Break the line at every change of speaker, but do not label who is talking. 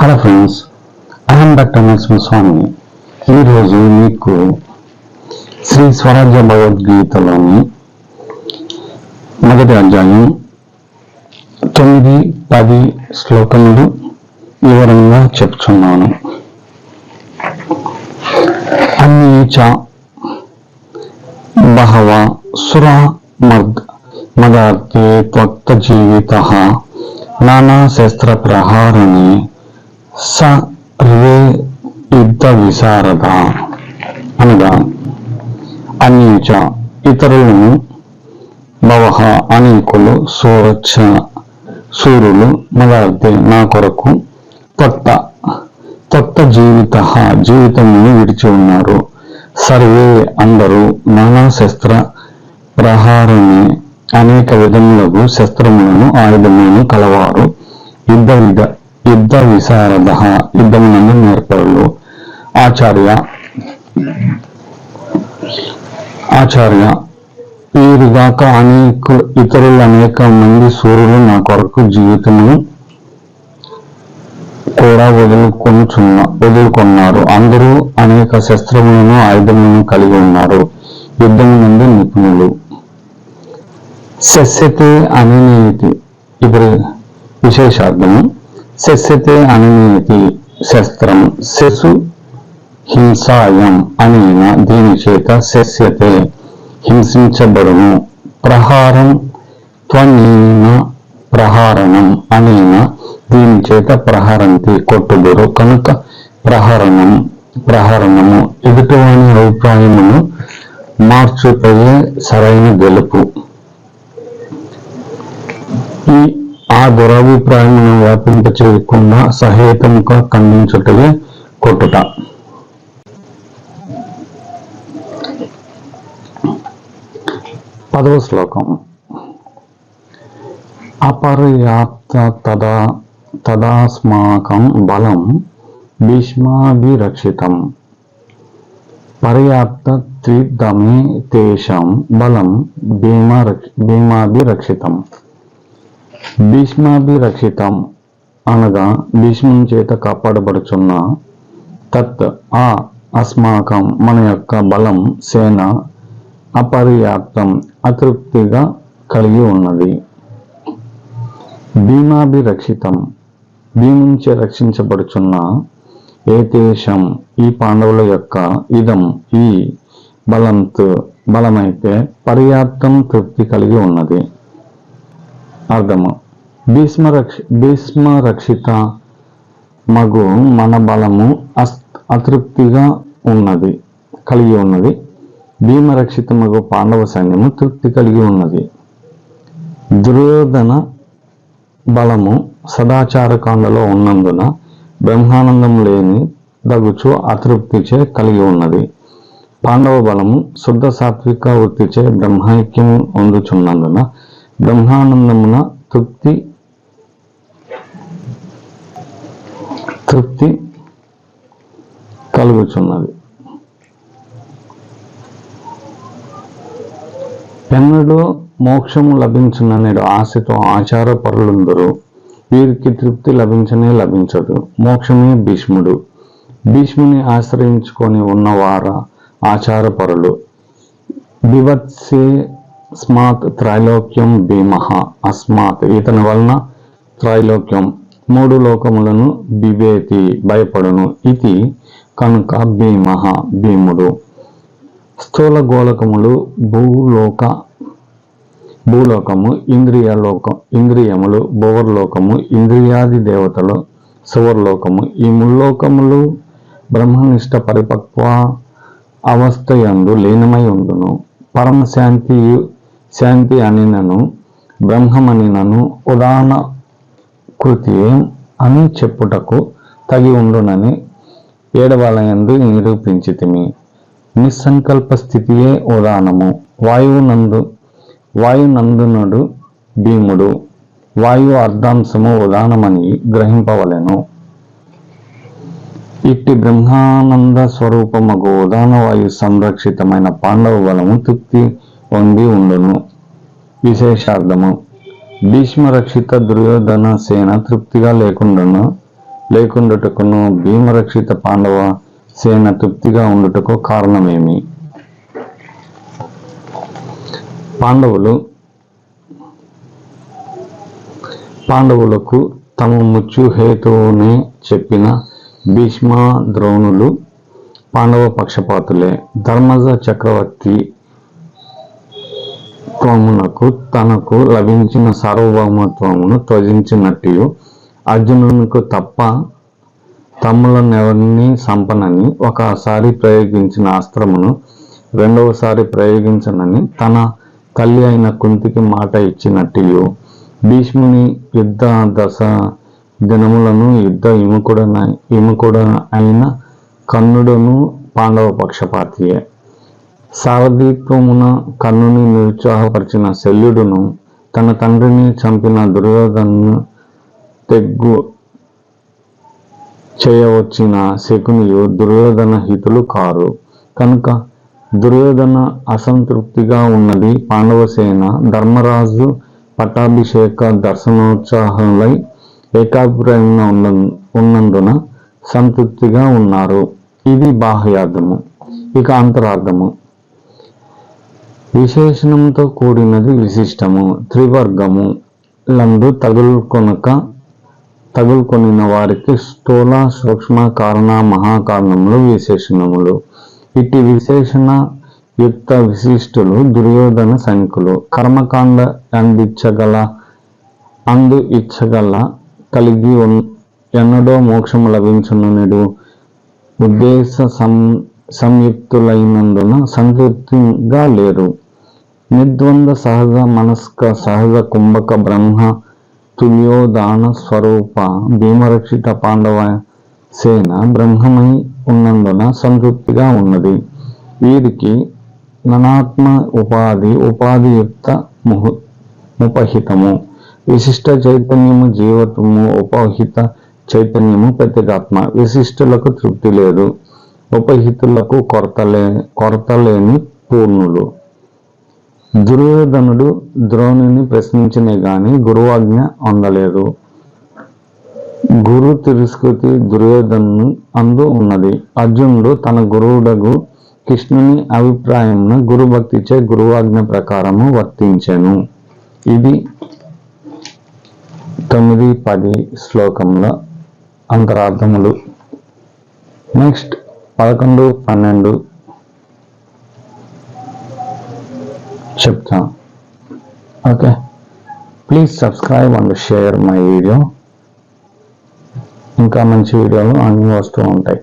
Hello friends అహం భట్ట స్వామి. ఈరోజు మీకు శ్రీ స్వరాజ్య భగవద్గీతలోని మొదటి అధ్యాయం తొమ్మిది పది శ్లోకములు వివరంగా చెప్తున్నాను. అన్ని చ బహవ సుర మద్ మదార్థే త్వక్త జీవిత నానా శస్త్ర ప్రహారణి సర్వే యుద్ధ విశారద అనగా అన్యచ ఇతరులను భవహ అనేకులు సూరచ్చ సూర్యులు మొదలైతే నా కొరకు తత్త తత్త జీవిత జీవితంను విడిచి ఉన్నారు. సర్వే అందరూ నానా శస్త్ర ప్రహారమే అనేక విధములకు శస్త్రములను ఆయుధములను కలవారు. యుద్ధ విధ యుద్ధ విశారద యుద్ధములను నేర్పరులు ఆచార్య ఆచార్య. వీరుగాక అనేక ఇతరులు అనేక మంది సూర్యులు నా కొరకు జీవితమును కూడా వదులుకొనుచున్న వదులుకొన్నారు. అందరూ అనేక శస్త్రములను ఆయుధములను కలిగి ఉన్నారు. యుద్ధం నుండి నిపుణులు. శస్యతే అనేది ఇప్పుడు విశేషార్థము. శస్యతే అననీతి శస్త్రం శశు హింసాయం అనేన దీని చేత శస్యతే హింసించబడును. ప్రహారం త్వనీన ప్రహారణం అనేన దీని చేత ప్రహారంతి కొట్టుదురు. కనుక ప్రహరణం ప్రహరణము ఎదుటివాని అభిప్రాయమును మార్చుటయే సరైన గెలుపు. ఈ ఆ దురభిప్రాయమును వ్యాపింప చేయకుండా సహేతముగా ఖండించుటయే కొట్టుట. పదవ శ్లోకం. అపర్యాప్త తదా తదాస్మాకం బలం భీష్మాభిరక్షితం. పర్యాప్త త్రిదమే తేషాం బలం భీమా భీమాభిరక్షితం. భీష్మాభిరక్షితం అనగా భీష్ముని చేత కాపాడబడుచున్న తత్ ఆ అస్మాకం మన యొక్క బలం సేన అపర్యాప్తం అతృప్తిగా కలిగి ఉన్నది. భీమాభిరక్షితం భీముంచే రక్షించబడుచున్న ఏతేషం ఈ పాండవుల యొక్క ఇదం ఈ బలంత్ బలమైతే పర్యాప్తం తృప్తి కలిగి ఉన్నది. అర్థము భీష్మ భీష్మరక్షిత భీష్మ రక్షిత మగు మన బలము అస్ అతృప్తిగా ఉన్నది కలిగి ఉన్నది. భీమరక్షిత మగు పాండవ సైన్యము తృప్తి కలిగి ఉన్నది. దుర్యోధన బలము సదాచారకాండలో ఉన్నందున బ్రహ్మానందం లేని దగుచు అతృప్తిచే కలిగి ఉన్నది. పాండవ బలము శుద్ధ సాత్విక వృత్తిచే బ్రహ్మైక్యం అందుచున్నందున బ్రహ్మానందమున తృప్తి తృప్తి కలుగుచున్నది. ఎన్నడూ మోక్షము లభించుననేడు ఆశతో ఆచార పరులందరూ వీరికి తృప్తి లభించనే లభించదు. మోక్షమే భీష్ముడు. భీష్ముని ఆశ్రయించుకొని ఉన్నవార ఆచారపరులు. బివత్సే స్మాత్ త్రైలోక్యం భీమహ అస్మాత్ ఇతని వలన త్రైలోక్యం మూడు లోకములను బివేతి భయపడును ఇది కనుక భీమహ భీముడు. స్థూల గోళకములు భూలోక భూలోకము ఇంద్రియ లోకం ఇంద్రియములు భువర్లోకము ఇంద్రియాది దేవతలు సువర్లోకము. ఈ ముల్లోకములు బ్రహ్మనిష్ట పరిపక్వ అవస్థయందు లీనమై ఉండును. పరమశాంతి శాంతి శాంతి అనినను బ్రహ్మమనినను ఉదాహరణ కృతి అని చెప్పుటకు తగి ఉండునని ఏడవాలయందు నిరూపించితిమి. నిస్సంకల్ప స్థితియే ఉదాహరణము వాయువునందు వాయునందునుడు భీముడు. వాయు అర్ధాంశము ఉదాహరణమని గ్రహింపవలెను. ఇట్టి బ్రహ్మానంద స్వరూపమగు ఉదాహరణ వాయు సంరక్షితమైన పాండవ బలము తృప్తి పొంది ఉండును. విశేషార్థము. భీష్మ రక్షిత దుర్యోధన సేన తృప్తిగా లేకుండాను. లేకుండుటకును భీమరక్షిత పాండవ సేన తృప్తిగా ఉండుటకు కారణమేమి? పాండవులు పాండవులకు తమ ముచ్చు హేతువునే చెప్పిన భీష్మ ద్రోణులు పాండవ పక్షపాతులే. ధర్మజ చక్రవర్తి త్వమునకు తనకు లభించిన సార్వభౌమత్వమును త్వజించినట్టు అర్జునునికి తప్ప తమ్ములనెవరిని సంపనని ఒకసారి ప్రయోగించిన అస్త్రమును రెండవసారి ప్రయోగించనని తన తల్లి అయిన కుంతికి మాట ఇచ్చినట్టు భీష్ముని యుద్ధ దశ దినములను యుద్ధ ఇముకుడన ఇముకుడ అయిన కన్నుడును పాండవ పక్షపాతియే. సారథిత్వమున కన్నుని నిరుత్సాహపరిచిన శల్యుడును తన తండ్రిని చంపిన దుర్యోధను తెగ్గు చేయవచ్చిన శకునియు దుర్యోధన హితులు కారు. కనుక దుర్యోధన అసంతృప్తిగా ఉన్నది పాండవసేన ధర్మరాజు పట్టాభిషేక దర్శనోత్సాహంలై ఏకాభిప్రాయంగా ఉన్న ఉన్నందున సంతృప్తిగా ఉన్నారు. ఇది బాహ్యార్థము ఇక అంతరార్థము. విశేషణంతో కూడినది విశిష్టము. త్రివర్గము లందు తగులుకొనక తగులుకొనిన వారికి స్థూల సూక్ష్మ కారణ మహాకారణములు విశేషణములు. ఇటు విశేషణ యుక్త విశిష్టులు దుర్యోధన సంఖ్యలు కర్మకాండ అందించగల అందు ఇచ్చగల కలిగి ఉన్- ఎన్నడో మోక్షము లభించునడు ఉద్దేశ సం సంయుక్తులైనందున సంతృప్తిగా లేరు. నిర్ద్వంద సహజ మనస్క సహజ కుంభక బ్రహ్మ తుల్యోదాన స్వరూప భీమరక్షిత పాండవ సేన బ్రహ్మమై ఉన్నందున సంతృప్తిగా ఉన్నది. వీరికి ననాత్మ ఉపాధి ఉపాధియుక్త ముహు ఉపహితము విశిష్ట చైతన్యము జీవత్వము ఉపహిత చైతన్యము ప్రత్యేగాత్మ విశిష్టులకు తృప్తి లేదు. ఉపహితులకు కొరతలే కొరతలేని పూర్ణులు. దుర్యోధనుడు ద్రోణుని ప్రశ్నించినే గాని గురువాజ్ఞ అందలేదు. గురు తిరుస్కృతి దుర్యోధను అందు ఉన్నది. అర్జునుడు తన గురువుడగు కృష్ణుని అభిప్రాయమున గురుభక్తిచే గురువాజ్ఞ ప్రకారము వర్తించెను. ఇది తొమ్మిది పది శ్లోకంలో అంతరార్థములు. నెక్స్ట్ పదకొండు పన్నెండు. చెప్తాం. Okay. Please subscribe and share my video ఇంకా మంచి వీడియోలు అన్నీ వస్తూ ఉంటాయి.